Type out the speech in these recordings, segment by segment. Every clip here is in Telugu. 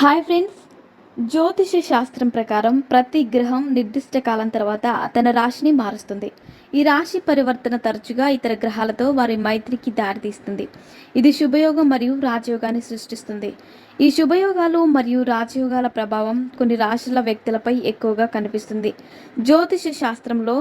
Hi friends. జ్యోతిష శాస్త్రం ప్రకారం ప్రతి గ్రహం నిర్దిష్ట కాలం తర్వాత తన రాశిని మారుస్తుంది. ఈ రాశి పరివర్తన తరచుగా ఇతర గ్రహాలతో వారి మైత్రికి దారితీస్తుంది. ఇది శుభయోగం మరియు రాజయోగాన్ని సృష్టిస్తుంది. ఈ శుభయోగాలు మరియు రాజయోగాల ప్రభావం కొన్ని రాశుల వ్యక్తులపై ఎక్కువగా కనిపిస్తుంది. జ్యోతిష శాస్త్రంలో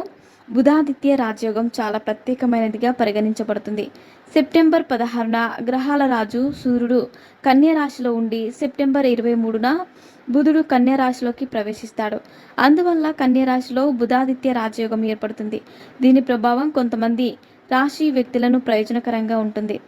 బుధాదిత్య రాజయోగం చాలా ప్రత్యేకమైనదిగా పరిగణించబడుతుంది. సెప్టెంబర్ పదహారున గ్రహాల రాజు సూర్యుడు కన్యరాశిలో ఉండి సెప్టెంబర్ ఇరవై మూడున బుధుడు కన్యరాశిలోకి ప్రవేశిస్తాడు. అందువల్ల కన్యరాశిలో బుధాదిత్య రాజయోగం ఏర్పడుతుంది. దీని ప్రభావం కొంతమంది రాశి వ్యక్తులను ప్రయోజనకరంగా ఉంటుంది.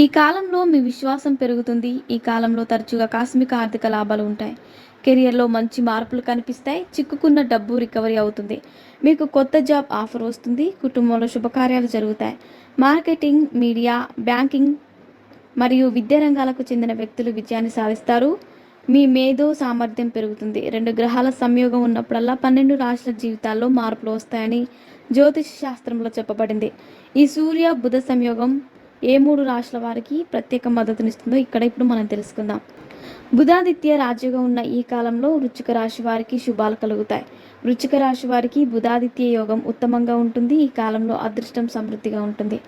ఈ కాలంలో మీ విశ్వాసం పెరుగుతుంది. ఈ కాలంలో తరచుగా కాస్మిక ఆర్థిక లాభాలు ఉంటాయి. కెరియర్లో మంచి మార్పులు కనిపిస్తాయి. చిక్కుకున్న డబ్బు రికవరీ అవుతుంది. మీకు కొత్త జాబ్ ఆఫర్ వస్తుంది. కుటుంబంలో శుభకార్యాలు జరుగుతాయి. మార్కెటింగ్ మీడియా బ్యాంకింగ్ మరియు విద్యా రంగాలకు చెందిన వ్యక్తులు విజయాన్ని సాధిస్తారు. మీ మేధో సామర్థ్యం పెరుగుతుంది. రెండు గ్రహాల సంయోగం ఉన్నప్పుడల్లా పన్నెండు రాష్ట్ర జీవితాల్లో మార్పులు వస్తాయని జ్యోతిష శాస్త్రంలో చెప్పబడింది. ఈ సూర్య బుధ సంయోగం ఏ మూడు రాశుల వారికి ప్రత్యేక మద్దతునిస్తుందో ఇక్కడ ఇప్పుడు మనం తెలుసుకుందాం. బుధాదిత్య రాజుగా ఉన్న ఈ కాలంలో వృచ్చిక రాశి వారికి శుభాలు కలుగుతాయి. వృచ్చిక రాశి వారికి బుధాదిత్య యోగం ఉత్తమంగా ఉంటుంది. ఈ కాలంలో అదృష్టం సమృద్ధిగా ఉంటుంది.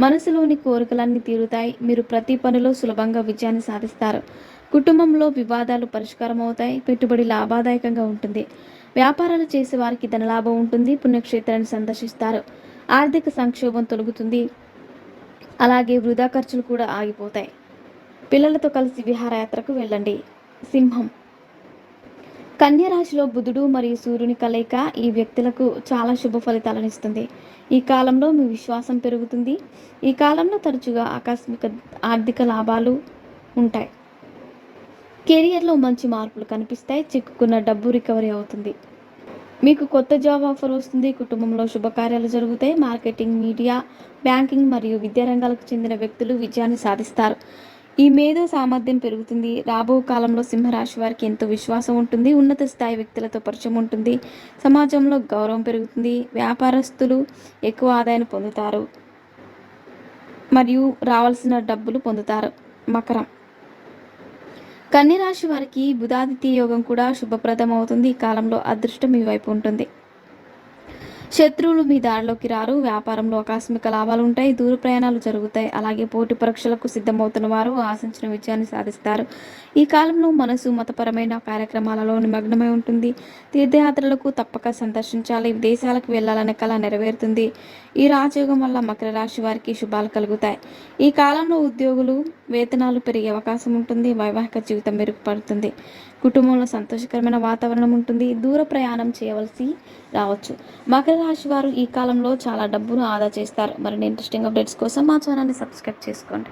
మనసులోని కోరికలన్నీ తీరుతాయి. మీరు ప్రతి పనిలో సులభంగా విజయాన్ని సాధిస్తారు. కుటుంబంలో వివాదాలు పరిష్కారం అవుతాయి. పెట్టుబడి లాభదాయకంగా ఉంటుంది. వ్యాపారాలు చేసే వారికి ధనలాభం ఉంటుంది. పుణ్యక్షేత్రాన్ని సందర్శిస్తారు. ఆర్థిక సంక్షోభం తొలగుతుంది. అలాగే వృధా ఖర్చులు కూడా ఆగిపోతాయి. పిల్లలతో కలిసి విహారయాత్రకు వెళ్ళండి. సింహం. కన్యరాశిలో బుధుడు మరియు సూర్యుని కలయిక ఈ వ్యక్తులకు చాలా శుభ ఫలితాలను ఇస్తుంది. ఈ కాలంలో మీ విశ్వాసం పెరుగుతుంది. ఈ కాలంలో తరచుగా ఆకస్మిక ఆర్థిక లాభాలు ఉంటాయి. కెరియర్లో మంచి మార్పులు కనిపిస్తాయి. చిక్కుకున్న డబ్బు రికవరీ అవుతుంది. మీకు కొత్త జాబ్ ఆఫర్ వస్తుంది కుటుంబంలో శుభకార్యాలు జరుగుతాయి మార్కెటింగ్ మీడియా బ్యాంకింగ్ మరియు విద్యా రంగాలకు చెందిన వ్యక్తులు విజయాన్ని సాధిస్తారు. ఈ మేధో సామర్థ్యం పెరుగుతుంది. రాబో కాలంలో సింహరాశి వారికి ఎంతో విశ్వాసం ఉంటుంది ఉన్నత స్థాయి వ్యక్తులతో పరిచయం ఉంటుంది సమాజంలో గౌరవం పెరుగుతుంది వ్యాపారస్తులు ఎక్కువ ఆదాయాన్ని పొందుతారు మరియు రావాల్సిన డబ్బులు పొందుతారు. మకరం. కన్యరాశి వారికి బుధాదిత్య యోగం కూడా శుభప్రదం అవుతుంది ఈ కాలంలో అదృష్టం మీ వైపు ఉంటుంది. శత్రువులు మీ దారిలోకి రారు. వ్యాపారంలో ఆకస్మిక లాభాలు ఉంటాయి. దూర ప్రయాణాలు జరుగుతాయి. అలాగే పోటీ పరీక్షలకు సిద్ధమవుతున్న వారు ఆశించిన విజయాన్ని సాధిస్తారు. ఈ కాలంలో మనసు మతపరమైన కార్యక్రమాలలో నిమగ్నమై ఉంటుంది. తీర్థయాత్రలకు తప్పక సందర్శించాలి. విదేశాలకు వెళ్ళాలనే కళ నెరవేరుతుంది. ఈ రాజయోగం వల్ల మకర రాశి వారికి శుభాలు కలుగుతాయి. ఈ కాలంలో ఉద్యోగులు వేతనాలు పెరిగే అవకాశం ఉంటుంది వైవాహిక జీవితం మెరుగుపడుతుంది కుటుంబంలో సంతోషకరమైన వాతావరణం ఉంటుంది దూర ప్రయాణం చేయవలసి రావచ్చు. మకర రాశి వారు ఈ కాలంలో చాలా డబ్బును ఆదా చేస్తారు. మరిన్ని ఇంట్రెస్టింగ్ అప్డేట్స్ కోసం మా ఛానల్ని సబ్స్క్రైబ్ చేసుకోండి.